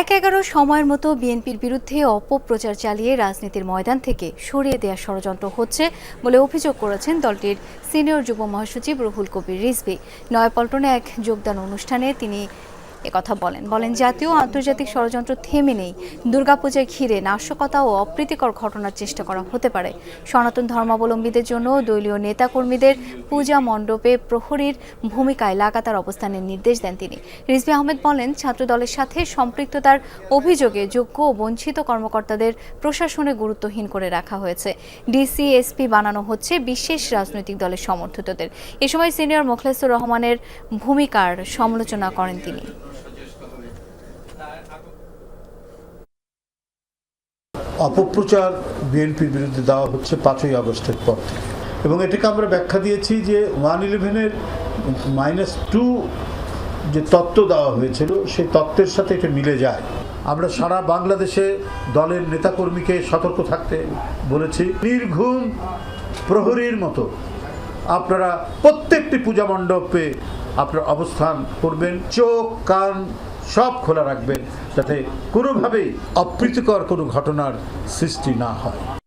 এক এগারো সময়ের মতো বিএনপির বিরুদ্ধে অপপ্রচার চালিয়ে রাজনীতির ময়দান থেকে সরিয়ে দেওয়ার ষড়যন্ত্র হচ্ছে বলে অভিযোগ করেছেন দলটির সিনিয়র যুব মহাসচিব রুহুল কবির রিজভি। নয়াপল্টনে এক যোগদান অনুষ্ঠানে তিনি একথা বলেন। বলেন, জাতীয় আন্তর্জাতিক ষড়যন্ত্র থেমে নেই। দুর্গাপূজায় ঘিরে নাশকতা ও অপ্রীতিকর ঘটনার চেষ্টা করা হতে পারে। সনাতন ধর্মাবলম্বীদের জন্য দলীয় নেতাকর্মীদের পূজা মণ্ডপে প্রহরীর ভূমিকায় লাগাতার অবস্থানের নির্দেশ দেন তিনি। রিজভি আহমেদ বলেন ছাত্র দলের সাথে সম্পৃক্ততার অভিযোগে যোগ্য ও বঞ্চিত কর্মকর্তাদের প্রশাসনে গুরুত্বহীন করে রাখা হয়েছে। ডিসি, এসপি বানানো হচ্ছে বিশেষ রাজনৈতিক দলের সমর্থিতদের এ সময় সিনিয়র মোখলেসুর রহমানের ভূমিকার সমালোচনা করেন তিনি। অপপ্রচার বিএনপির বিরুদ্ধে দেওয়া হচ্ছে পাঁচই আগস্টের পর থেকে। এবং এটাকে আমরা ব্যাখ্যা দিয়েছি যে ওয়ান ইলেভেনের মাইনাস টু যে তত্ত্ব দেওয়া হয়েছিল, সেই তত্ত্বের সাথে এটা মিলে যায়। আমরা সারা বাংলাদেশে দলের নেতাকর্মীকে সতর্ক থাকতে বলেছি। নির্ঘুম প্রহরীর মতো আপনারা প্রত্যেকটি পূজা মণ্ডপে আপনার অবস্থান করবেন। চোখ, কান সব খোলা রাখবেন যাতে কোনোভাবেই অপ্রীতিকর কোনো ঘটনার সৃষ্টি না হয়।